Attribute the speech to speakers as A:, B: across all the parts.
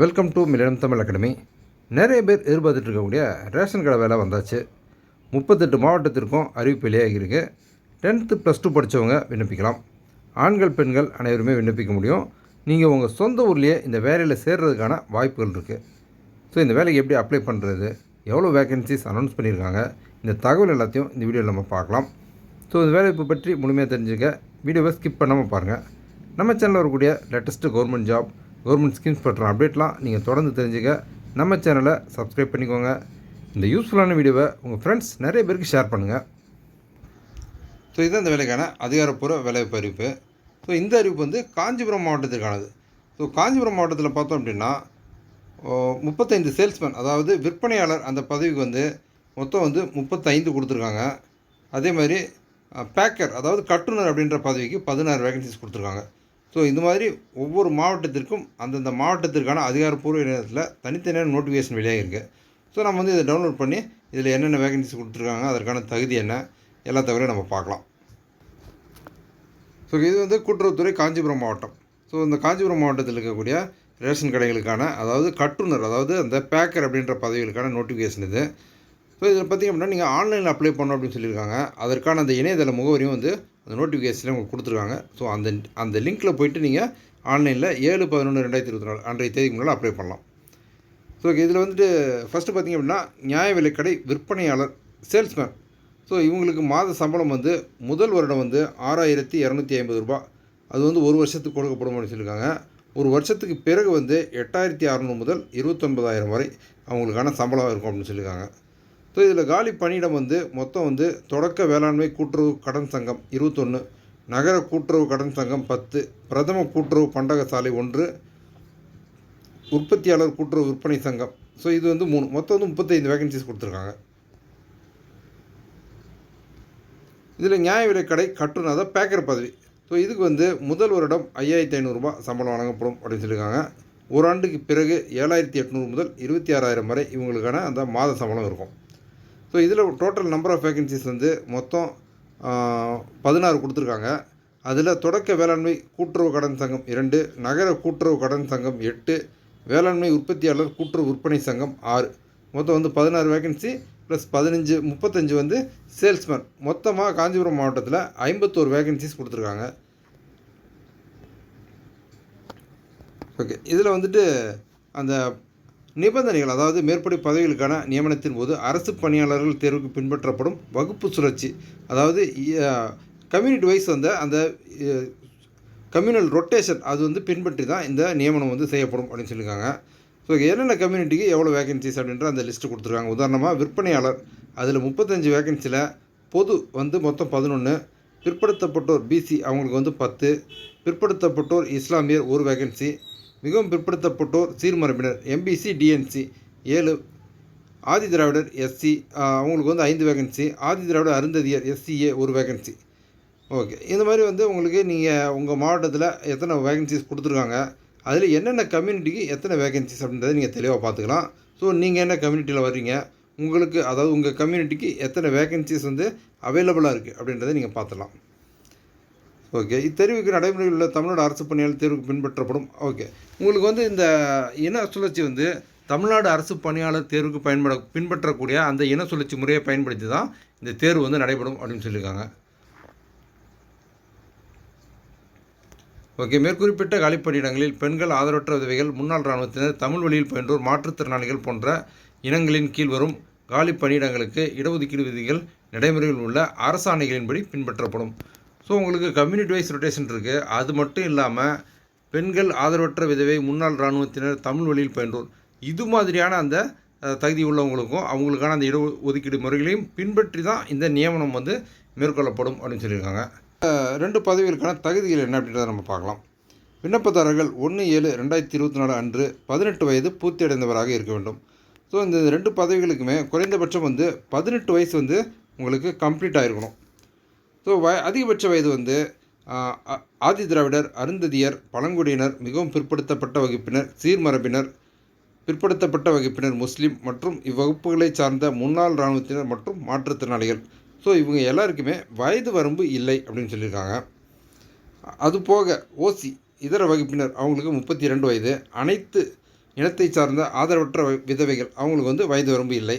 A: Welcome to மில்லியம் Tamil academy நிறைய பேர் எதிர்பார்த்துட்டு இருக்கக்கூடிய ரேஷன் கடை வேலை வந்தாச்சு. முப்பத்தெட்டு மாவட்டத்திற்கும் அறிவிப்பு வெளியாகியிருக்கு டென்த்து ப்ளஸ் டூ படித்தவங்க விண்ணப்பிக்கலாம். ஆண்கள் பெண்கள் அனைவருமே விண்ணப்பிக்க முடியும். நீங்கள் உங்கள் சொந்த ஊர்லேயே இந்த வேலையில் சேர்றதுக்கான வாய்ப்புகள் இருக்குது ஸோ இந்த வேலைக்கு எப்படி அப்ளை பண்ணுறது எவ்வளோ வேகன்சிஸ் அனௌன்ஸ் பண்ணியிருக்காங்க? இந்த தகவல் எல்லாத்தையும் இந்த வீடியோவில் நம்ம பார்க்கலாம். ஸோ இந்த வேலைவாய்ப்பு பற்றி முழுமையாக தெரிஞ்சுக்க வீடியோவை ஸ்கிப் பண்ணாமல் பாருங்கள் நம்ம சேனலில் வரக்கூடிய latest government job government schemes பற்ற அப்டேட்லாம் நீங்கள் தொடர்ந்து தெரிஞ்சுக்க நம்ம சேனலை சப்ஸ்கிரைப் பண்ணிக்கோங்க. இந்த யூஸ்ஃபுல்லான வீடியோவை உங்கள் ஃப்ரெண்ட்ஸ் நிறைய பேருக்கு ஷேர் பண்ணுங்கள் ஸோ இதுதான் இந்த வேலைக்கான அதிகாரப்பூர்வ வேலைவாய்ப்பு அறிவிப்பு. ஸோ இந்த அறிவிப்பு வந்து காஞ்சிபுரம் மாவட்டத்திற்கானது. ஸோ காஞ்சிபுரம் மாவட்டத்தில் பார்த்தோம் அப்படின்னா முப்பத்தைந்து சேல்ஸ்மேன் அதாவது விற்பனையாளர் அந்த பதவிக்கு வந்து மொத்தம் வந்து முப்பத்தைந்து கொடுத்துருக்காங்க. அதே மாதிரி பேக்கர் அதாவது கட்டுனர் அப்படின்ற பதவிக்கு பதினாறு வேகன்சிஸ் கொடுத்துருக்காங்க. ஸோ இந்த மாதிரி ஒவ்வொரு மாவட்டத்திற்கும் அந்தந்த மாவட்டத்திற்கான அதிகாரப்பூர்வ இணையத்தில் தனித்தனியான நோட்டிஃபிகேஷன் வெளியாகிருக்கு ஸோ நம்ம வந்து இதை டவுன்லோட் பண்ணி இதில் என்னென்ன வேகன்சி கொடுத்துருக்காங்க அதற்கான தகுதி என்ன எல்லா தகவலையும் நம்ம பார்க்கலாம். ஸோ இது வந்து கூட்டுறவுத்துறை காஞ்சிபுரம் மாவட்டம். ஸோ இந்த காஞ்சிபுரம் மாவட்டத்தில் இருக்கக்கூடிய ரேஷன் கடைகளுக்கான அதாவது கட்டுனர் அதாவது அந்த பேக்கர் அப்படின்ற பதவிகளுக்கான நோட்டிஃபிகேஷன் இது. ஸோ இதில் பார்த்திங்க அப்படின்னா நீங்கள் ஆன்லைனில் அப்ளை பண்ணணும் அப்படின்னு சொல்லியிருக்காங்க. அதற்கான அந்த இணையதள முகவரியும் வந்து அந்த நோட்டிஃபிகேஷனில் உங்களுக்கு கொடுத்துருக்காங்க. ஸோ அந்த அந்த லிங்க்கில் போயிட்டு நீங்கள் ஆன்லைனில் ஏழு பதினொன்று ரெண்டாயிரத்தி இருபத்தி நாலு அன்றைய தேதிக்கு முன்னால் அப்ளை பண்ணலாம். ஸோ இதில் வந்துட்டு ஃபஸ்ட்டு பார்த்திங்க அப்படின்னா நியாய விலைக்கடை விற்பனையாளர் சேல்ஸ்மேன் ஸோ இவங்களுக்கு மாத சம்பளம் வந்து முதல் வருடம் வந்து ஆறாயிரத்தி இரநூத்தி ஐம்பது ரூபாய். அது வந்து ஒரு வருஷத்துக்கு கொடுக்கப்படும் அப்படின்னு சொல்லியிருக்காங்க. ஒரு வருஷத்துக்கு பிறகு வந்து எட்டாயிரத்தி அறநூறு முதல் இருபத்தொன்பதாயிரம் வரை அவங்களுக்கான சம்பளம் இருக்கும் அப்படின்னு சொல்லியிருக்காங்க. ஸோ இதில் காலி பணியிடம் வந்து மொத்தம் வந்து தொடக்க வேளாண்மை கூட்டுறவு கடன் சங்கம் இருபத்தொன்று நகர கூட்டுறவு கடன் சங்கம் பத்து பிரதம கூட்டுறவு பண்டக சாலை ஒன்று உற்பத்தியாளர் கூட்டுறவு விற்பனை சங்கம். ஸோ இது வந்து மூணு. மொத்தம் வந்து முப்பத்தைந்து வேகன்சிஸ் கொடுத்துருக்காங்க. இதில் நியாய விலைக்கடை கட்டுனர் அதாவது பேக்கர் பதவி. ஸோ இதுக்கு வந்து முதல் வருடம் ஐயாயிரத்தி ஐநூறுரூபா சம்பளம் வழங்கப்படும் அப்படின்னு சொல்லியிருக்காங்க. ஒரு ஆண்டுக்கு பிறகு ஏழாயிரத்தி எட்நூறு முதல் இருபத்தி ஆறாயிரம் வரை இவங்களுக்கான அந்த மாத சம்பளம் இருக்கும். ஸோ இதில் டோட்டல் நம்பர் ஆஃப் வேகன்சிஸ் வந்து மொத்தம் பதினாறு கொடுத்துருக்காங்க. அதில் தொடக்க வேளாண்மை கூட்டுறவு கடன் சங்கம் இரண்டு நகர கூட்டுறவு கடன் சங்கம் எட்டு வேளாண்மை உற்பத்தியாளர் கூட்டுறவு விற்பனை சங்கம் ஆறு. மொத்தம் வந்து பதினாறு வேகன்சி ப்ளஸ் பதினஞ்சு முப்பத்தஞ்சு வந்து சேல்ஸ்மேன் மொத்தமாக காஞ்சிபுரம் மாவட்டத்தில் ஐம்பத்தோரு வேகன்சிஸ் கொடுத்துருக்காங்க. ஓகே இதில் வந்துட்டு அந்த நிபந்தனைகள் அதாவது மேற்படி பதவிகளுக்கான நியமனத்தின் போது அரசு பணியாளர்கள் தேர்வுக்கு பின்பற்றப்படும் வகுப்பு சுழற்சி அதாவது கம்யூனிட்டி வைஸ் வந்த அந்த கம்யூனல் ரொட்டேஷன் அது வந்து பின்பற்றி தான் இந்த நியமனம் வந்து செய்யப்படும் அப்படின்னு சொல்லியிருக்காங்க. ஸோ என்னென்ன கம்யூனிட்டிக்கு எவ்வளோ வேகன்சிஸ் அப்படின்ற அந்த லிஸ்ட்டு கொடுத்துருக்காங்க. உதாரணமாக விற்பனையாளர் அதில் முப்பத்தஞ்சு வேகன்சியில் பொது வந்து மொத்தம் பதினொன்று பிற்படுத்தப்பட்டோர் பிசி அவங்களுக்கு வந்து பத்து பிற்படுத்தப்பட்டோர் இஸ்லாமியர் ஒரு வேகன்சி மிகவும் பிற்படுத்தப்பட்டோர் சீர்மரபினர் எம்பிசி டிஎன்சி ஏழு ஆதி திராவிடர் எஸ்சி அவங்களுக்கு வந்து ஐந்து வேகன்சி ஆதி திராவிடர் அருந்ததியர் எஸ்சிஏ ஒரு வேகன்சி ஓகே இந்த மாதிரி வந்து உங்களுக்கு நீங்கள் உங்கள் மாவட்டத்தில் எத்தனை வேகன்சிஸ் கொடுத்துருக்காங்க அதில் என்னென்ன கம்யூனிட்டிக்கு எத்தனை வேகன்சிஸ் அப்படின்றத நீங்கள் தெளிவாக பார்த்துக்கலாம். ஸோ நீங்கள் என்ன கம்யூனிட்டியில் வர்றீங்க உங்களுக்கு அதாவது உங்கள் கம்யூனிட்டிக்கு எத்தனை வேகன்சிஸ் வந்து அவைலபிளாக இருக்குது அப்படின்றத நீங்கள் பார்த்துக்கலாம். ஓகே இத்தேர்வுக்கு நடைமுறையில் உள்ள தமிழ்நாடு அரசு பணியாளர் தேர்வுக்கு பின்பற்றப்படும். ஓகே உங்களுக்கு வந்து இந்த இன சுழற்சி வந்து தமிழ்நாடு அரசு பணியாளர் தேர்வுக்கு பயன்பட பின்பற்றக்கூடிய அந்த இன சுழற்சி முறையை பயன்படுத்தி தான் இந்த தேர்வு வந்து நடைபெறும் அப்படின்னு சொல்லியிருக்காங்க. ஓகே மேற்குறிப்பிட்ட காலிப்பணியிடங்களில் பெண்கள் ஆதரவற்ற உதவிகள் முன்னாள் இராணுவத்தினர் தமிழ் வழியில் பயின்றோர் மாற்றுத்திறனாளிகள் போன்ற இனங்களின் கீழ் வரும் காலி பணியிடங்களுக்கு இடஒதுக்கீடு விதிகள் நடைமுறையில் உள்ள அரசாணைகளின்படி பின்பற்றப்படும். ஸோ உங்களுக்கு கம்யூனிட்டி வைஸ் ரொட்டேஷன் இருக்குது அது மட்டும் இல்லாமல் பெண்கள் ஆதரவற்ற விதவை முன்னாள் இராணுவத்தினர் தமிழ் வழியில் பயின்றோர். இது மாதிரியான அந்த தகுதி உள்ளவங்களுக்கும் அவங்களுக்கான அந்த இட ஒதுக்கீடு முறைகளையும் பின்பற்றி தான் இந்த நியமனம் வந்து மேற்கொள்ளப்படும் அப்படின்னு சொல்லியிருக்காங்க. ரெண்டு பதவிகளுக்கான தகுதிகள் என்ன அப்படின்றத நம்ம பார்க்கலாம். விண்ணப்பதாரர்கள் ஒன்று ஏழு ரெண்டாயிரத்தி இருபத்தி நாலு அன்று பதினெட்டு வயது பூர்த்தி அடைந்தவராக இருக்க வேண்டும். ஸோ இந்த ரெண்டு பதவிகளுக்குமே குறைந்தபட்சம் வந்து பதினெட்டு வயசு வந்து உங்களுக்கு கம்ப்ளீட் ஆகிருக்கணும் ஸோ வ அதிகபட்ச வயது வந்து ஆதி திராவிடர் அருந்ததியர் பழங்குடியினர் மிகவும் பிற்படுத்தப்பட்ட வகுப்பினர் சீர்மரபினர் பிற்படுத்தப்பட்ட வகுப்பினர் முஸ்லீம் மற்றும் இவ்வகுப்புகளை சார்ந்த முன்னாள் இராணுவத்தினர் மற்றும் மாற்றுத்திறனாளிகள் ஸோ இவங்க எல்லாருக்குமே வயது வரம்பு இல்லை அப்படின்னு சொல்லியிருக்காங்க. அது போக ஓசி இதர வகுப்பினர் அவங்களுக்கு முப்பத்தி ரெண்டு வயது. அனைத்து இனத்தை சார்ந்த ஆதரவற்ற விதவைகள் அவங்களுக்கு வந்து வயது வரம்பு இல்லை.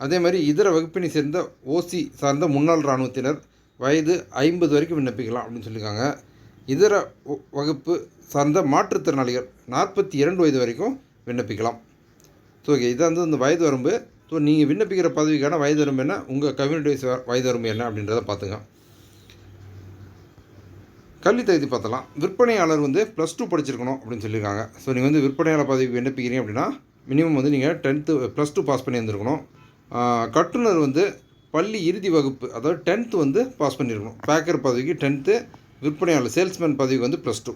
A: அதே மாதிரி இதர வகுப்பினை சேர்ந்த ஓசி சார்ந்த முன்னாள் இராணுவத்தினர் வயது ஐம்பது வரைக்கும் விண்ணப்பிக்கலாம் அப்படின்னு சொல்லியிருக்காங்க. இதர வ- வகுப்பு சார்ந்த மாற்றுத்திறனாளிகள் நாற்பத்தி இரண்டு வயது வரைக்கும் விண்ணப்பிக்கலாம். ஸோ ஓகே இதான் வந்து இந்த வயது வரம்பு. ஸோ நீங்கள் விண்ணப்பிக்கிற பதவிக்கான வயது வரம்பு என்ன? உங்கள் கம்யூனிட்டி வைஸ் வயது வரம்பு என்ன அப்படின்றத பார்த்துங்க. கல்வி தகுதி பார்த்தலாம். விற்பனையாளர் வந்து ப்ளஸ் டூ படிச்சிருக்கணும் அப்படின்னு சொல்லியிருக்காங்க. ஸோ நீங்கள் வந்து விற்பனையாளர் பதவிக்கு விண்ணப்பிக்கிறீங்க அப்படின்னா மினிமம் வந்து நீங்கள் டென்த்து ப்ளஸ் டூ பாஸ் பண்ணி வந்திருக்கணும் கட்டுநர் கட்டுனர் வந்து பள்ளி இறுதி வகுப்பு அதாவது டென்த்து வந்து பாஸ் பண்ணியிருக்கணும் பேக்கர் பதவிக்கு டென்த்து விற்பனையாளர் சேல்ஸ்மேன் பதவிக்கு வந்து ப்ளஸ் டூ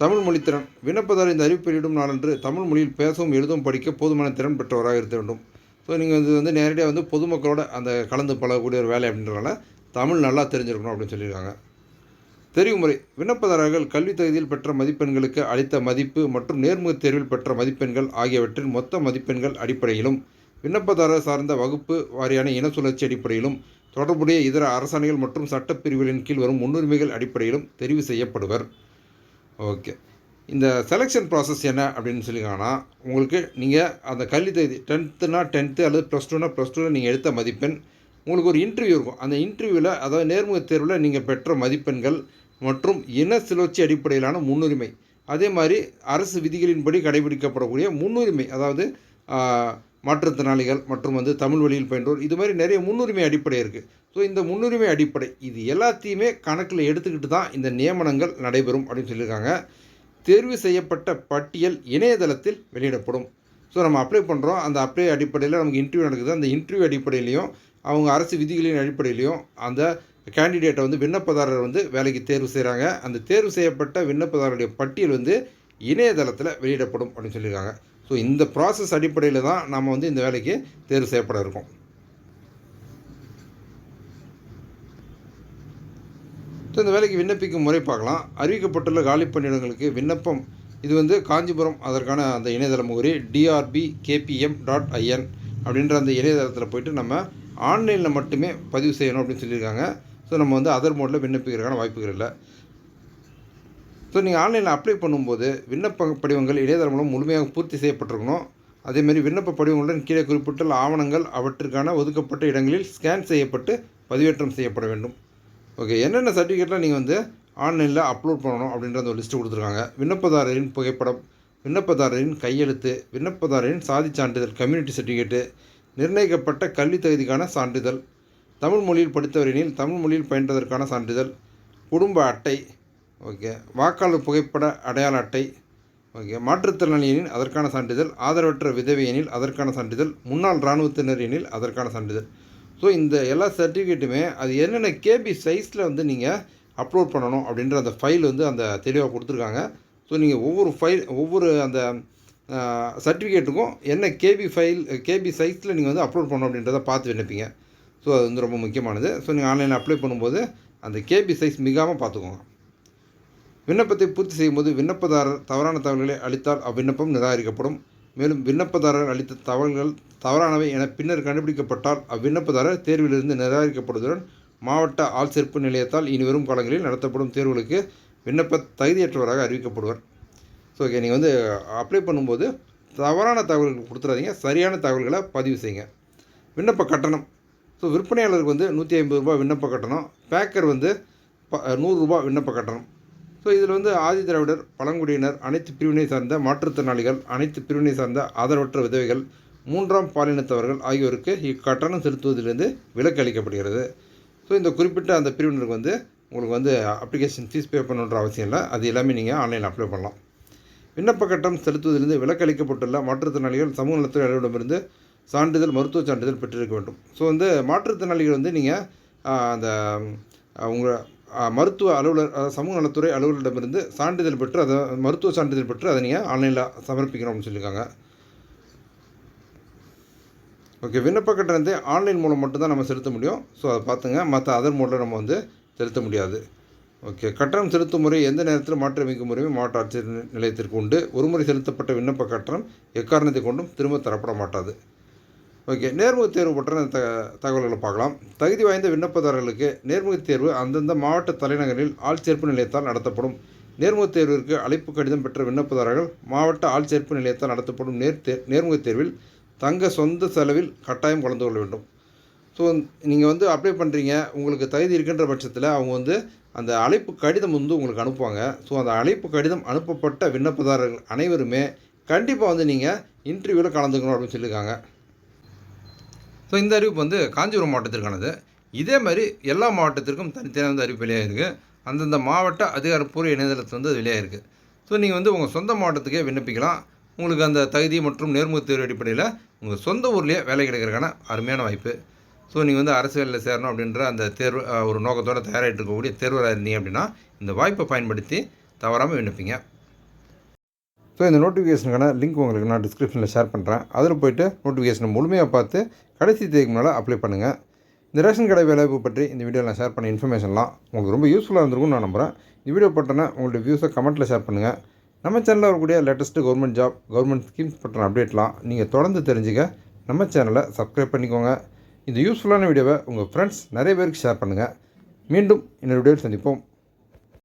A: தமிழ் திறன். விண்ணப்பதாரர் இந்த அறிவிப்பு வெளியிடும் நாளன்று தமிழ் மொழியில் பேசவும் எழுதவும் படிக்க போதுமான திறன் பெற்றவராக இருக்க வேண்டும். ஸோ நீங்கள் இது வந்து நேரடியாக வந்து பொதுமக்களோட அந்த கலந்து பழகக்கூடிய ஒரு வேலை அப்படின்றனால தமிழ் நல்லா தெரிஞ்சிருக்கணும் அப்படின்னு சொல்லியிருக்காங்க. தெரிவுமுறை விண்ணப்பதாரர்கள் கல்வி தகுதியில் பெற்ற மதிப்பெண்களுக்கு அளித்த மதிப்பு மற்றும் நேர்முகத் தேர்வில் பெற்ற மதிப்பெண்கள் ஆகியவற்றின் மொத்த மதிப்பெண்கள் அடிப்படையிலும் விண்ணப்பதாரர் சார்ந்த வகுப்பு வாரியான இன சுழற்சி அடிப்படையிலும் தொடர்புடைய இதர அரசாணைகள் மற்றும் சட்டப்பிரிவுகளின் கீழ் வரும் முன்னுரிமைகள் அடிப்படையிலும் தெரிவு செய்யப்படுவர். ஓகே. இந்த செலெக்ஷன் ப்ராசஸ் என்ன அப்படின்னு சொல்லிங்கன்னா உங்களுக்கு நீங்கள் அந்த கல்வி தகுதி டென்த்துனா டென்த்து அல்லது ப்ளஸ் டூனா ப்ளஸ் டூவில் நீங்கள் எடுத்த மதிப்பெண் உங்களுக்கு ஒரு இன்டர்வியூ இருக்கும். அந்த இன்டர்வியூவில் அதாவது நேர்முகத் தேர்வில் நீங்கள் பெற்ற மதிப்பெண்கள் மற்றும் இன சுழற்சி அடிப்படையிலான முன்னுரிமை. அதே மாதிரி அரசு விதிகளின்படி கடைபிடிக்கப்படக்கூடிய முன்னுரிமை அதாவது மாற்றுத்திறனாளிகள் மற்றும் வந்து தமிழ் வழியில் பயின்றோர் இது மாதிரி நிறைய முன்னுரிமை அடிப்படை இருக்குது ஸோ இந்த முன்னுரிமை அடிப்படை இது எல்லாத்தையுமே கணக்கில் எடுத்துக்கிட்டு தான் இந்த நியமனங்கள் நடைபெறும் அப்படின்னு சொல்லியிருக்காங்க. தேர்வு செய்யப்பட்ட பட்டியல் இணையதளத்தில் வெளியிடப்படும். ஸோ நம்ம அப்ளை பண்ணுறோம் அந்த அப்ளை அடிப்படையில் நமக்கு இன்டர்வியூ நடக்குது. அந்த இன்டர்வியூ அடிப்படையிலையும் அவங்க அரசு விதிகளின் அடிப்படையிலையும் அந்த கேண்டிடேட்டை வந்து விண்ணப்பதாரர் வந்து வேலைக்கு தேர்வு செய்கிறாங்க அந்த தேர்வு செய்யப்பட்ட விண்ணப்பதாரருடைய பட்டியல் வந்து இணையதளத்தில் வெளியிடப்படும் அப்படின்னு சொல்லியிருக்காங்க. ஸோ இந்த ப்ராசஸ் அடிப்படையில் தான் நம்ம வந்து இந்த வேலைக்கு தேர்வு செய்யப்பட இருக்கோம். ஸோ இந்த வேலைக்கு விண்ணப்பிக்கும் முறை பார்க்கலாம். அறிவிக்கப்பட்டுள்ள காலி பணியிடங்களுக்கு விண்ணப்பம். இது வந்து காஞ்சிபுரம் அதற்கான அந்த இணையதள முகவரி டிஆர்பி கேபிஎம் டாட் ஐஎன் அப்படின்ற அந்த இணையதளத்தில் போயிட்டு நம்ம ஆன்லைனில் மட்டுமே பதிவு செய்யணும் அப்படின்னு சொல்லியிருக்காங்க. ஸோ நம்ம வந்து அதர் மோடில் விண்ணப்பிக்கிறதுக்கான வாய்ப்புகள் இல்லை. ஸோ நீங்கள் ஆன்லைனில் அப்ளை பண்ணும்போது விண்ணப்ப படிவங்கள் இணையதளம் மூலம் முழுமையாக பூர்த்தி செய்யப்பட்டிருக்கணும். அதேமாதிரி விண்ணப்ப படிவங்களுடன் கீழே குறிப்பிட்டுள்ள ஆவணங்கள் அவற்றிற்கான ஒதுக்கப்பட்ட இடங்களில் ஸ்கேன் செய்யப்பட்டு பதிவேற்றம் செய்யப்பட வேண்டும். ஓகே என்னென்ன சர்டிஃபிகேட்லாம் நீங்கள் வந்து ஆன்லைனில் அப்லோட் பண்ணணும் அப்படின்ற அந்த ஒரு லிஸ்ட்டு கொடுத்துருக்காங்க. விண்ணப்பதாரரின் புகைப்படம் விண்ணப்பதாரரின் கையெழுத்து விண்ணப்பதாரரின் சாதிச் சான்றிதழ் கம்யூனிட்டி சர்டிஃபிகேட்டு நிர்ணயிக்கப்பட்ட கல்வி தகுதிக்கான சான்றிதழ் தமிழ் மொழியில் படித்தவரெனில் தமிழ் மொழியில் பயின்றதற்கான சான்றிதழ் குடும்ப அட்டை ஓகே. வாக்காளர் புகைப்பட அடையாள அட்டை. ஓகே. மாற்றுத்திறனாளி எனில் அதற்கான சான்றிதழ். ஆதரவற்ற விதவை எனில் அதற்கான சான்றிதழ். முன்னாள் இராணுவத்தினர் எனில் அதற்கான சான்றிதழ். ஸோ இந்த எல்லா சர்டிஃபிகேட்டுமே அது என்னென்ன கேபி சைஸில் வந்து நீங்கள் அப்லோட் பண்ணணும் அப்படின்ற அந்த ஃபைல் வந்து அந்த தெளிவாக கொடுத்துருக்காங்க. ஸோ நீங்கள் ஒவ்வொரு ஃபைல் ஒவ்வொரு அந்த சர்டிஃபிகேட்டுக்கும் என்ன கேபி ஃபைல் கேபி சைஸில் நீங்கள் வந்து அப்லோட் பண்ணணும் அப்படின்றத பார்த்து விண்ணப்பிங்க. ஸோ அது வந்து ரொம்ப முக்கியமானது. ஸோ நீங்கள் ஆன்லைனில் அப்ளை பண்ணும்போது அந்த கேபி சைஸ் மிகாமல் பார்த்துக்கோங்க. விண்ணப்பத்தை பூர்த்தி செய்யும்போது விண்ணப்பதாரர் தவறான தகவல்களை அளித்தால் அவ்விண்ணப்பம் நிராகரிக்கப்படும். மேலும் விண்ணப்பதாரர் அளித்த தகவல்கள் தவறானவை என பின்னர் கண்டுபிடிக்கப்பட்டால் அவ்விண்ணப்பதாரர் தேர்விலிருந்து நிராகரிக்கப்படுவதுடன் மாவட்ட ஆள் சேர்ப்பு நிலையத்தால் இனி வரும் காலங்களில் நடத்தப்படும் தேர்வுகளுக்கு விண்ணப்ப தகுதியற்றவராக அறிவிக்கப்படுவர். ஸோ ஓகே நீங்கள் வந்து அப்ளை பண்ணும்போது தவறான தகவல்கள் கொடுத்துறாதீங்க. சரியான தகவல்களை பதிவு செய்யுங்க. விண்ணப்ப கட்டணம். ஸோ விற்பனையாளருக்கு வந்து நூற்றி ஐம்பது ரூபாய் விண்ணப்ப கட்டணம். பேக்கர் வந்து ப நூறுரூபா விண்ணப்ப கட்டணம். ஸோ இதில் வந்து ஆதி திராவிடர் பழங்குடியினர் அனைத்து பிரிவினை சார்ந்த மாற்றுத்திறனாளிகள் அனைத்து பிரிவினை சார்ந்த ஆதரவற்ற விதவைகள் மூன்றாம் பாலினத்தவர்கள் ஆகியோருக்கு இக்கட்டணம் செலுத்துவதிலிருந்து விலக்கு அளிக்கப்படுகிறது. ஸோ இந்த குறிப்பிட்ட அந்த பிரிவினருக்கு வந்து உங்களுக்கு வந்து அப்ளிகேஷன் ஃபீஸ் பே பண்ணுன்ற அவசியம் இல்லை. அது எல்லாமே நீங்கள் ஆன்லைனில் அப்ளை பண்ணலாம். விண்ணப்ப கட்டணம் செலுத்துவதிலிருந்து விலக்களிக்கப்பட்டுள்ள மாற்றுத்திறனாளிகள் சமூக நலத்துறை அலுவலகமிருந்து சான்றிதழ் மருத்துவ சான்றிதழ் பெற்றிருக்க வேண்டும். ஸோ வந்து மாற்றுத்திறனாளிகள் வந்து நீங்கள் அந்த உங்கள் மருத்துவ அலுவலர் சமூக நலத்துறை அலுவலரிடமிருந்து சான்றிதழ் பெற்று அதை மருத்துவ சான்றிதழ் பெற்று அதை நீங்கள் ஆன்லைனில் சமர்ப்பிக்கணும் அப்படின்னு சொல்லியிருக்காங்க. ஓகே விண்ணப்ப கட்டணத்தை ஆன்லைன் மூலம் மட்டும்தான் நம்ம செலுத்த முடியும். ஸோ அதை பார்த்துங்க. மற்ற அதர் மூலம் நம்ம வந்து செலுத்த முடியாது. ஓகே கட்டணம் செலுத்தும் முறை எந்த நேரத்தில் மாற்றியமைக்கும் முறையும் மாவட்ட ஆட்சியர் நிலையத்திற்கு உண்டு. ஒருமுறை செலுத்தப்பட்ட விண்ணப்ப கட்டணம் எக்காரணத்தை கொண்டும் திரும்ப தரப்பட மாட்டாது. ஓகே நேர்முகத் தேர்வு பற்றின த தகவல்களை பார்க்கலாம். தகுதி வாய்ந்த விண்ணப்பதாரர்களுக்கு நேர்முகத் தேர்வு அந்தந்த மாவட்ட தலைநகரில் ஆள்சேர்ப்பு நிலையத்தால் நடத்தப்படும். நேர்முகத் தேர்விற்கு அழைப்பு கடிதம் பெற்ற விண்ணப்பதாரர்கள் மாவட்ட ஆள்சேர்ப்பு நிலையத்தால் நடத்தப்படும் நேர் தே நேர்முகத் தேர்வில் தங்க சொந்த செலவில் கட்டாயம் கலந்து கொள்ள வேண்டும். ஸோ நீங்கள் வந்து அப்ளை பண்ணுறீங்க உங்களுக்கு தகுதி இருக்கின்ற பட்சத்தில் அவங்க வந்து அந்த அழைப்பு கடிதம் வந்து உங்களுக்கு அனுப்புவாங்க. ஸோ அந்த அழைப்பு கடிதம் அனுப்பப்பட்ட விண்ணப்பதாரர்கள் அனைவருமே கண்டிப்பாக வந்து நீங்கள் இன்டர்வியூவில் கலந்துக்கணும் அப்படின்னு சொல்லியிருக்காங்க. ஸோ இந்த அறிவிப்பு வந்து காஞ்சிபுரம் மாவட்டத்திற்கானது. இதே மாதிரி எல்லா மாவட்டத்திற்கும் தனித்தனியாக வந்து அறிவிப்பு வெளியாகிருக்கு அந்தந்த மாவட்ட அதிகாரப்பூர்வ இணையதளத்தில் வந்து அது வெளியாகிருக்கு ஸோ நீங்கள் வந்து உங்கள் சொந்த மாவட்டத்துக்கே விண்ணப்பிக்கலாம். உங்களுக்கு அந்த தகுதி மற்றும் நேர்முகத் தேர்வு அடிப்படையில் உங்கள் சொந்த ஊர்லேயே வேலை கிடைக்கிறதுக்கான அருமையான வாய்ப்பு. ஸோ நீங்கள் வந்து அரசு வேலையில் சேரணும் அப்படின்ற அந்த தேர்வு ஒரு நோக்கத்தோடு தயாராகிட்டு இருக்கக்கூடிய தேர்வராக இருந்தீங்க அப்படின்னா இந்த வாய்ப்பை பயன்படுத்தி தவறாமல் விண்ணப்பிங்க. ஸோ இந்த நோட்டிஃபிகேஷனுக்கான லிங்க் உங்களுக்கு நான் டிஸ்கிரிப்ஷனில் ஷேர் பண்ணுறேன் அதில் போயிட்டு நோட்டிஃபிகேஷனை முழுமையாக பார்த்து கடைசி தேதிக்கு மேலே அப்ளை பண்ணுங்கள் இந்த ரேஷன் கடை வேலைவாய்ப்பு பற்றி இந்த வீடியோவில் நான் ஷேர் பண்ண இன்ஃபர்மேஷன்லாம் உங்களுக்கு ரொம்ப யூஸ்ஃபுல்லாக இருந்திருக்கும்னு நான் நம்புகிறேன் இந்த வீடியோ போட்டோன்னா உங்களுடைய வியூஸை கமெண்ட்டில் ஷேர் பண்ணுங்கள் நம்ம சேனலில் வரக்கூடிய latest government job government schemes பற்றின அப்டேட்லாம் நீங்கள் தொடர்ந்து தெரிஞ்சுக்க நம்ம சேனலை சப்ஸ்கிரைப் பண்ணிக்கோங்க. இந்த யூஸ்ஃபுல்லான வீடியோவை உங்கள் ஃப்ரெண்ட்ஸ் நிறைய பேருக்கு ஷேர் பண்ணுங்கள் மீண்டும் இன்னொரு வீடியோவில் சந்திப்போம்.